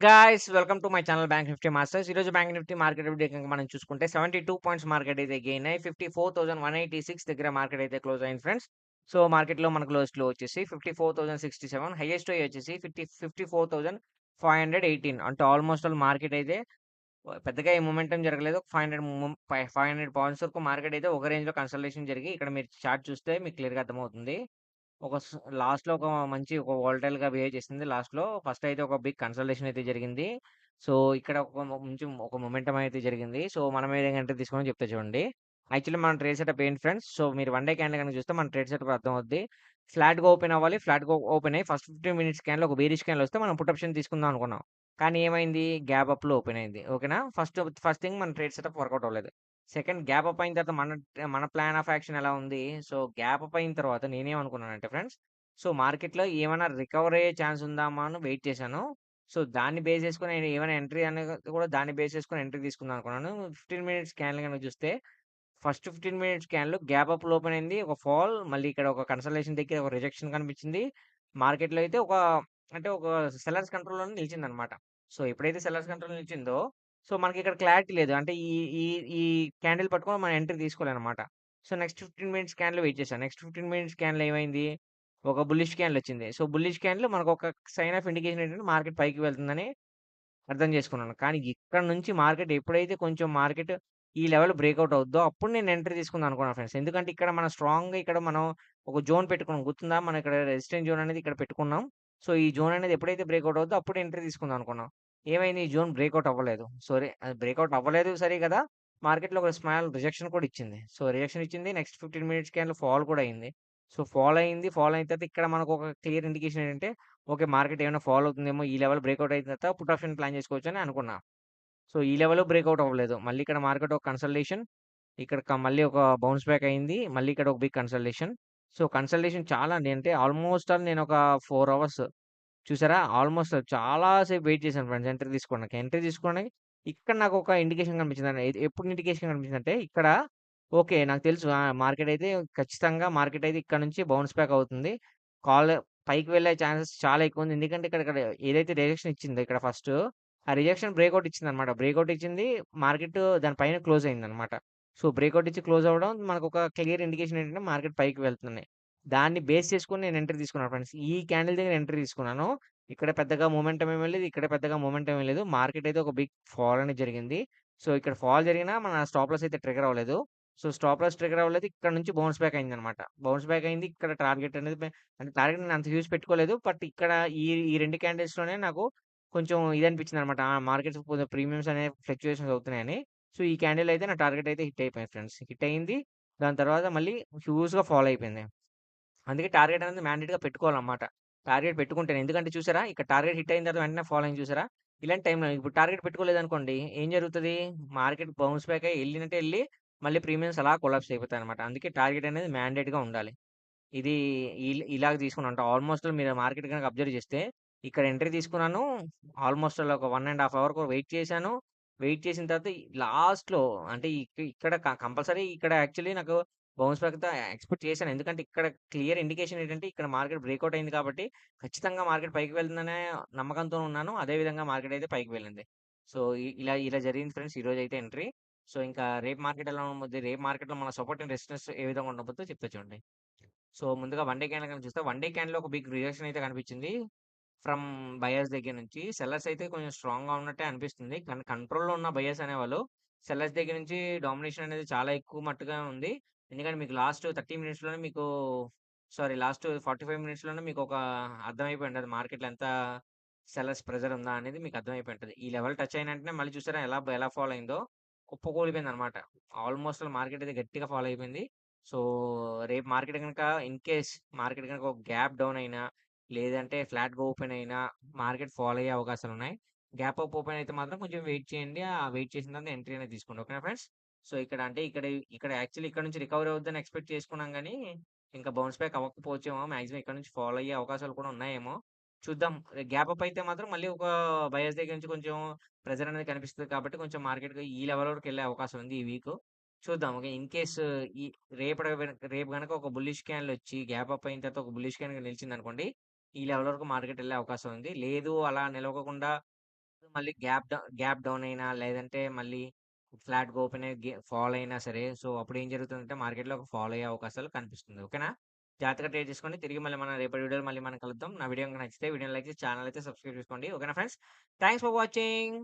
Guys welcome to my channel bank nifty masters ఈరోజు bank Nifty market update కనుక మనం చూసుకుంటే సెవెంటీ టూ పాయింట్స్ మార్కెట్ అయితే gain అయ్యి fifty four thousand one eighty six దగ్గర market అయితే క్లోజ్ అయింది ఫ్రెండ్స్ సో మార్కెట్లో మనకు లోస్ట్లో వచ్చేసి fifty four thousand sixty seven highest వచ్చేసి fifty fifty four thousand five hundred eighteen అంటే ఆల్మోస్ట్ ఆల్ మార్కెట్ అయితే పెద్దగా ఈ మూమెంటం జరగలేదు. Five hundred five hundred points వరకు మార్కెట్ అయితే ఒక రేంజ్లో కన్సల్టేషన్ జరిగి ఇక్కడ మీరు చార్ట్ చూస్తే మీకు క్లియర్గా అర్థమవుతుంది. ఒక లాస్ట్లో ఒక మంచి ఒక వాలటైల్గా బిహేవ్ చేసింది. లాస్ట్లో ఫస్ట్ అయితే ఒక బిగ్ కన్సల్టేషన్ అయితే జరిగింది. సో ఇక్కడ ఒక మంచి ఒక మొమెంటం అయితే జరిగింది. సో మనం ఏదైనా తీసుకొని చెప్తే చూడండి. యాక్చువల్లీ మన ట్రేడ్ సెటప్ ఏంటి ఫ్రెండ్స్? సో మీరు వన్ డే క్యాండిల్ కనుక చూస్తే మన ట్రేడ్ సెటప్ అర్థం అవుద్ది ఫ్లాట్గా ఓపెన్ అవ్వాలి. ఫ్లాట్గా ఓపెన్ అయ్యి ఫస్ట్ ఫిఫ్టీన్ మినిట్స్ క్యాన్లో ఒక బేరిష్ క్యాన్లు వస్తే మనం పుట్ ఆప్షన్ తీసుకుందాం అనుకున్నాం. కానీ ఏమైంది? గ్యాప్ అప్లో ఓపెన్ అయింది. ఓకేనా? ఫస్ట్ ఫస్ట్ థింగ్ మన ట్రేడ్ సెటప్ వర్కౌట్ అవ్వలేదు. సెకండ్ గ్యాప్ అప్ అయిన తర్వాత మన మన ప్లాన్ ఆఫ్ యాక్షన్ ఎలా ఉంది? సో గ్యాప్ అప్ అయిన తర్వాత నేనేమనుకున్నానంటే ఫ్రెండ్స్ సో మార్కెట్లో ఏమైనా రికవర్ అయ్యే ఛాన్స్ ఉందామా అని వెయిట్ చేశాను. సో దాన్ని బేస్ చేసుకుని నేను ఏమైనా ఎంట్రీ అనేది కూడా దాన్ని బేస్ చేసుకుని ఎంట్రీ తీసుకుందాం అనుకున్నాను. ఫిఫ్టీన్ మినిట్స్ క్యాన్లు కనుక చూస్తే ఫస్ట్ ఫిఫ్టీన్ మినిట్స్ క్యాన్లు గ్యాప్ అప్ ఓపెన్ అయింది ఒక ఫాల్ మళ్ళీ ఇక్కడ ఒక కన్సల్టేషన్ దగ్గర ఒక రిజెక్షన్ కనిపించింది. మార్కెట్లో అయితే ఒక అంటే ఒక సెలర్స్ కంట్రోల్లో నిలిచింది అనమాట సో ఎప్పుడైతే సెలర్స్ కంట్రోల్ నిలిచిందో సో మనకి ఇక్కడ క్లారిటీ లేదు. అంటే ఈ ఈ ఈ క్యాండిల్ పట్టుకొని మనం ఎంట్రీ తీసుకోలేనమాట. సో నెక్స్ట్ ఫిఫ్టీన్ మినిట్స్ క్యాన్లో వెయిట్ చేశాను. నెక్స్ట్ ఫిఫ్టీన్ మినిట్స్ క్యాన్లో ఏమైంది? ఒక బుల్లిష్ క్యాన్లు వచ్చింది. సో బుల్లిష్ క్యాన్లు మనకు ఒక సైన్ ఆఫ్ ఇండికేషన్ ఏంటంటే మార్కెట్ పైకి వెళ్తుందని అర్థం చేసుకున్నాను. కానీ ఇక్కడ నుంచి మార్కెట్ ఎప్పుడైతే కొంచెం మార్కెట్ ఈ లెవెల్ బ్రేక్అవుట్ అవుద్దో అప్పుడు నేను ఎంట్రీ తీసుకుందాం అనుకున్నాను ఫ్రెండ్స్. ఎందుకంటే ఇక్కడ మనం స్ట్రాంగ్గా ఇక్కడ మనం ఒక జోన్ పెట్టుకున్నాం. గుర్తుందా? మనం ఇక్కడ రెసిస్టెంట్ జోన్ అనేది ఇక్కడ పెట్టుకున్నాం. సో ఈ జోన్ అనేది ఎప్పుడైతే బ్రేక్అవుట్ అవుద్దో అప్పుడు ఎంట్రీ తీసుకుందాం అనుకున్నాం. ఏమైంది? ఈ జోన్ బ్రేక్అవుట్ అవ్వలేదు. సో అది బ్రేక్అవుట్ అవ్వలేదు సరే కదా! మార్కెట్లో ఒక స్మాల్ రిజెక్షన్ కూడా ఇచ్చింది. సో రిజెక్షన్ ఇచ్చింది. నెక్స్ట్ ఫిఫ్టీన్ మినిట్స్ క్యాన్లో ఫాల్ కూడా అయింది. సో ఫాల్ అయింది. ఫాల్ అయిన తర్వాత ఇక్కడ మనకు ఒక క్లియర్ ఇండికేషన్ ఏంటంటే ఓకే మార్కెట్ ఏమైనా ఫాల్ అవుతుందేమో ఈ లెవెల్ బ్రేక్అవుట్ అయిన తర్వాత పుట్ ఆప్షన్ ప్లాన్ చేసుకోవచ్చు అని అనుకున్నా. సో ఈ లెవెల్ బ్రేక్అవుట్ అవ్వలేదు. మళ్ళీ ఇక్కడ మార్కెట్ ఒక కన్సల్టేషన్. ఇక్కడ మళ్ళీ ఒక బౌన్స్ బ్యాక్ అయింది. మళ్ళీ ఇక్కడ ఒక బిగ్ కన్సల్టేషన్. సో కన్సల్టేషన్ చాలా అంటే ఆల్మోస్ట్ ఆల్ నేను ఒక ఫోర్ అవర్స్ చూసారా? ఆల్మోస్ట్ చాలా సేపు వెయిట్ చేశాను ఫ్రెండ్స్ ఎంట్రీ తీసుకోవడానికి. ఎంట్రీ తీసుకోవడానికి ఇక్కడ నాకు ఒక ఇండికేషన్ కనిపించింది ఎప్పుడు ఇండికేషన్ కనిపించిందంటే ఇక్కడ ఓకే నాకు తెలుసు. మార్కెట్ అయితే ఖచ్చితంగా మార్కెట్ అయితే ఇక్కడ నుంచి బౌన్స్ బ్యాక్ అవుతుంది. కాల్ పైకి వెళ్ళే ఛాన్సెస్ చాలా ఎక్కువ ఉంది. ఎందుకంటే ఇక్కడ ఇక్కడ ఏదైతే రిజెక్షన్ ఇచ్చిందో ఇక్కడ ఫస్ట్ ఆ రిజెక్షన్ బ్రేక్అవుట్ ఇచ్చింది అనమాట బ్రేక్అవుట్ ఇచ్చింది మార్కెట్ దానిపైన క్లోజ్ అయింది అనమాట సో బ్రేక్అవుట్ ఇచ్చి క్లోజ్ అవ్వడం మనకు ఒక క్లియర్ ఇండికేషన్ ఏంటంటే మార్కెట్ పైకి వెళ్తున్నాయి దాన్ని బేస్ చేసుకుని నేను ఎంట్రీ తీసుకున్నాను ఫ్రెండ్స్. ఈ క్యాండిల్ దగ్గర ఎంట్రీ తీసుకున్నాను. ఇక్కడ పెద్దగా మూమెంటం ఏమీ లేదు ఇక్కడ పెద్దగా మూమెంటం ఏమీ లేదు. మార్కెట్ అయితే ఒక బిగ్ ఫాల్ అనేది జరిగింది. సో ఇక్కడ ఫాల్ జరిగినా మన స్టాప్ లాస్ అయితే ట్రిగర్ అవ్వలేదు. సో స్టాప్ లాస్ ట్రిగర్ అవ్వలేదు. ఇక్కడ నుంచి బౌన్స్ బ్యాక్ అయింది అనమాట బౌన్స్ బ్యాక్ అయింది. ఇక్కడ టార్గెట్ అనేది అంటే టార్గెట్ నేను అంత హ్యూజ్ పెట్టుకోలేదు. బట్ ఇక్కడ ఈ ఈ రెండు క్యాండిల్స్లోనే నాకు కొంచెం ఇది అనిపించింది అనమాట మార్కెట్ ప్రీమియమ్స్ అనే ఫ్లక్చుయేషన్స్ అవుతున్నాయని. సో ఈ క్యాండిల్ అయితే నా టార్గెట్ అయితే హిట్ అయిపోయింది ఫ్రెండ్స్. హిట్ అయింది. దాని తర్వాత మళ్ళీ హ్యూజ్గా ఫాలో అయిపోయింది. అందుకే టార్గెట్ అనేది మ్యాండేట్గా పెట్టుకోవాలన్నమాట. టార్గెట్ పెట్టుకుంటాను. ఎందుకంటే చూసారా? ఇక్కడ టార్గెట్ హిట్ అయిన తర్వాత వెంటనే ఫాలోయింగ్ చూసారా? ఇలాంటి టైంలో ఇప్పుడు టార్గెట్ పెట్టుకోలేదు అనుకోండి ఏం జరుగుతుంది? మార్కెట్ బౌన్స్ బ్యాక్ అయ్యి వెళ్ళినట్టే వెళ్ళి మళ్ళీ ప్రీమియమ్స్ అలా కొలాప్స్ అయిపోతాయి అనమాట అందుకే టార్గెట్ అనేది మ్యాండేట్గా ఉండాలి. ఇది ఇలాగ తీసుకున్నాను ఆల్మోస్ట్ మీరు మార్కెట్ కనుక అబ్జర్వ్ చేస్తే ఇక్కడ ఎంట్రీ తీసుకున్నాను ఆల్మోస్ట్ ఒక one and half hour wait చేశాను. వెయిట్ చేసిన తర్వాత లాస్ట్లో అంటే ఇక్కడ కంపల్సరీ ఇక్కడ యాక్చువల్లీ నాకు బౌన్స్ బ్యాక్ ఎక్స్పెక్ట్ చేశాను. ఎందుకంటే ఇక్కడ క్లియర్ ఇండికేషన్ ఏంటంటే ఇక్కడ మార్కెట్ బ్రేక్అవుట్ అయింది కాబట్టి ఖచ్చితంగా మార్కెట్ పైకి వెళ్తుందనే నమ్మకంతో ఉన్నాను. అదే విధంగా మార్కెట్ అయితే పైకి వెళ్ళింది. సో ఇలా ఇలా జరిగింది ఫ్రెండ్స్ ఈ రోజు అయితే ఎంట్రీ. సో ఇంకా రేపు మార్కెట్ ఎలా ఉండబోద్ది రేపు మార్కెట్లో మన సపోర్ట్ అండ్ రెసిస్టెన్స్ ఏ విధంగా ఉండబోద్దో చెప్తా చూడండి. సో ముందుగా వన్ డే క్యాన్ కనుక చూస్తే వన్ డే క్యాన్లో ఒక బిగ్ రిజెక్షన్ అయితే కనిపించింది. ఫ్రమ్ బయర్స్ దగ్గర నుంచి. సెల్లర్స్ అయితే కొంచెం స్ట్రాంగ్గా ఉన్నట్టే అనిపిస్తుంది. కానీ కంట్రోల్లో ఉన్న బయర్స్ అనేవాళ్ళు సెల్లర్స్ దగ్గర నుంచి డామినేషన్ అనేది చాలా ఎక్కువ మట్టుగా ఉంది. ఎందుకంటే మీకు లాస్ట్ థర్టీ మినిట్స్లోనే మీకు సారీ లాస్ట్ ఫార్టీ ఫైవ్ మినిట్స్లోనే మీకు ఒక అర్థమైపోయి ఉంటుంది. మార్కెట్లో ఎంత సెల్లర్స్ ప్రెజర్ ఉందా అనేది మీకు అర్థమైపోయి ఉంటుంది. ఈ లెవెల్ టచ్ అయిన వెంటనే మళ్ళీ చూసారా ఎలా ఎలా ఫాలో అయిందో కుప్పకూలిపోయింది అనమాట ఆల్మోస్ట్ మార్కెట్ అయితే గట్టిగా ఫాలో అయిపోయింది. సో రేపు మార్కెట్ కనుక ఇన్ కేస్ మార్కెట్ కనుక ఒక గ్యాప్ డౌన్ అయినా లేదంటే ఫ్లాట్గా ఓపెన్ అయినా మార్కెట్ ఫాలో అయ్యే అవకాశాలు ఉన్నాయి గ్యాప్ అప్ ఓపెన్ అయితే మాత్రం కొంచెం వెయిట్ చేయండి. ఆ వెయిట్ చేసిన తర్వాత ఎంట్రీ అనేది తీసుకోండి. ఓకేనా ఫ్రెండ్స్? సో ఇక్కడ అంటే ఇక్కడ ఇక్కడ యాక్చువల్లీ ఇక్కడ నుంచి రికవరీ అవుద్దని ఎక్స్పెక్ట్ చేసుకున్నాం కానీ ఇంకా బౌన్స్ బ్యాక్ అవ్వకపోవచ్చేమో మాక్సిమం ఇక్కడ నుంచి ఫాలో అయ్యే అవకాశాలు కూడా ఉన్నాయేమో. చూద్దాం. గ్యాప్ అప్ అయితే మాత్రం మళ్ళీ ఒక బయస్ దగ్గర నుంచి కొంచెం ప్రెజర్ అనేది కనిపిస్తుంది కాబట్టి కొంచెం మార్కెట్ ఈ లెవెల్ వరకు వెళ్ళే అవకాశం ఉంది ఈ వీక్. చూద్దాం. ఓకే ఇన్ కేసు ఈ రేపటి రేపు కనుక ఒక బుల్లిష్ క్యాన్లు వచ్చి గ్యాప్ అప్ అయిన తర్వాత ఒక బుల్లిష్ క్యాన్ నిలిచింది అనుకోండి ఈ లెవెల్ వరకు మార్కెట్ వెళ్ళే అవకాశం ఉంది. లేదు అలా నిలవకుండా మళ్ళీ గ్యాప్ డౌన్ గ్యాప్ డౌన్ అయినా లేదంటే మళ్ళీ ఫ్లాట్‌గా ఓపెన్ అయ్యి ఫాల్ అయినా సరే, సో అప్పుడు ఏం జరుగుతుందంటే మార్కెట్‌లో ఫాల్ అయ్యే అవకాశాలు కనిపిస్తుంది. ఓకేనా? జాగ్రత్తగా ట్రేడ్ చేసుకోండి. తిరిగి మళ్ళీ మనం రేపటి వీడియోలో మళ్ళీ మనం కలుద్దాం. నా వీడియో నచ్చితే వీడియో లైక్ చేసి ఛానెల్ అయితే సబ్స్క్రైబ్ చేసుకోండి. ఓకేనా ఫ్రెండ్స్? Thanks for watching.